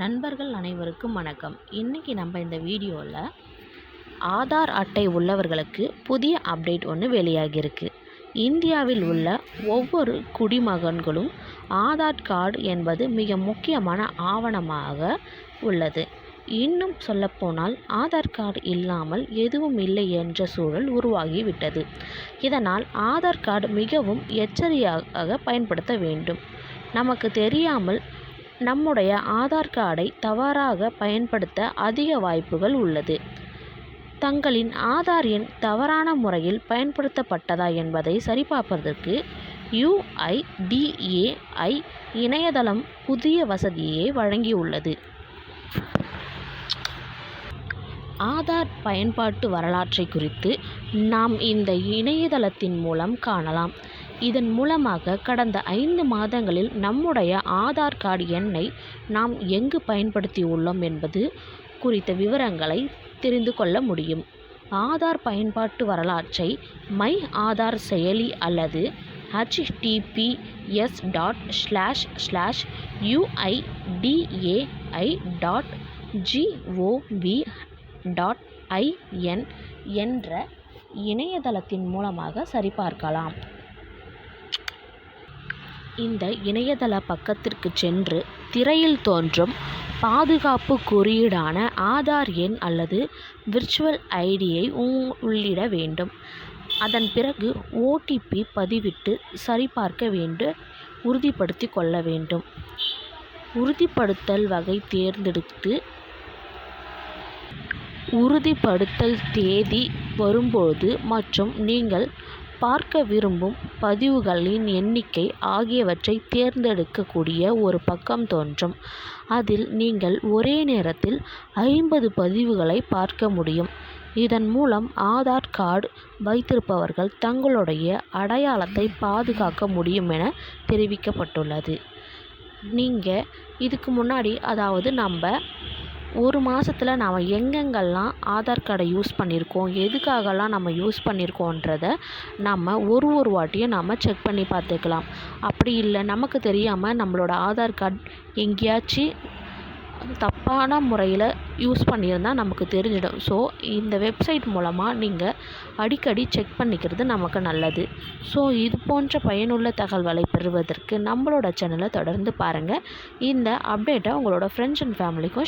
நண்பர்கள் அனைவருக்கும் வணக்கம். இன்றைக்கி நம்ம இந்த வீடியோவில் ஆதார் அட்டை உள்ளவர்களுக்கு புதிய அப்டேட் ஒன்று வெளியாகியிருக்கு. இந்தியாவில் உள்ள ஒவ்வொரு குடிமகன்களும் ஆதார் கார்டு என்பது மிக முக்கியமான ஆவணமாக உள்ளது. இன்னும் சொல்லப்போனால் ஆதார் கார்டு இல்லாமல் எதுவும் இல்லை என்ற சூழல் உருவாகிவிட்டது. இதனால் ஆதார் கார்டு மிகவும் எச்சரிக்கையாக பயன்படுத்த வேண்டும். நமக்கு தெரியாமல் நம்முடைய ஆதார் கார்டை தவறாக பயன்படுத்த அதிக வாய்ப்புகள் உள்ளது. தங்களின் ஆதார் எண் தவறான முறையில் பயன்படுத்தப்பட்டதா என்பதை சரிபார்ப்பதற்கு யுஐடிஏஐ இணையதளம் புதிய வசதியை வழங்கியுள்ளது. ஆதார் பயன்பாட்டு வரலாற்றை குறித்து நாம் இந்த இணையதளத்தின் மூலம் காணலாம். இதன் மூலமாக கடந்த ஐந்து மாதங்களில் நம்முடைய ஆதார் கார்டு எண்ணை நாம் எங்கு பயன்படுத்தியுள்ளோம் என்பது குறித்த விவரங்களை தெரிந்து கொள்ள முடியும். ஆதார் பயன்பாட்டு வரலாற்றை மை ஆதார் செயலி அல்லது HTTPS dot slash slash UIDAI dot GOV dot IN என்ற இணையதளத்தின் மூலமாக சரிபார்க்கலாம். இந்த இணையதள பக்கத்திற்கு சென்று திரையில் தோன்றும் பாதுகாப்பு குறியீடான ஆதார் எண் அல்லது விர்ச்சுவல் ஐடியை உள்ளிட வேண்டும். அதன் பிறகு ஓடிபி பதிவிட்டு சரிபார்க்க வேண்டு உறுதிப்படுத்தி கொள்ள வேண்டும். உறுதிப்படுத்தல் வகை தேர்ந்தெடுத்து உறுதிப்படுத்தல் தேதி வரும்போது மற்றும் நீங்கள் பார்க்க விரும்பும் பதிவுகளின் எண்ணிக்கை ஆகியவற்றை தேர்ந்தெடுக்கக்கூடிய ஒரு பக்கம் தோன்றும். அதில் நீங்கள் ஒரே நேரத்தில் ஐம்பது பதிவுகளை பார்க்க முடியும். இதன் மூலம் ஆதார் கார்டு வைத்திருப்பவர்கள் தங்களுடைய அடையாளத்தை பாதுகாக்க முடியும் என தெரிவிக்கப்பட்டுள்ளது. நீங்கள் இதுக்கு முன்னாடி அதாவது நம்ம ஒரு மாதத்தில் நாம் எங்கெங்கெல்லாம் ஆதார் கார்டை யூஸ் பண்ணியிருக்கோம் எதுக்காகலாம் நம்ம யூஸ் பண்ணியிருக்கோன்றத நம்ம ஒரு ஒரு வாட்டியும் நம்ம செக் பண்ணி பார்த்துக்கலாம். அப்படி இல்லை நமக்கு தெரியாமல் நம்மளோட ஆதார் கார்டு எங்கேயாச்சும் தப்பான முறையில் யூஸ் பண்ணியிருந்தால் நமக்கு தெரிஞ்சிடும். ஸோ இந்த வெப்சைட் மூலமாக நீங்கள் அடிக்கடி செக் பண்ணிக்கிறது நமக்கு நல்லது. ஸோ இது போன்ற பயனுள்ள தகவல்களை பெறுவதற்கு நம்மளோட சேனலை தொடர்ந்து பாருங்கள் இந்த அப்டேட்டை உங்களோட ஃப்ரெண்ட்ஸ் அண்ட் ஃபேமிலிக்கும்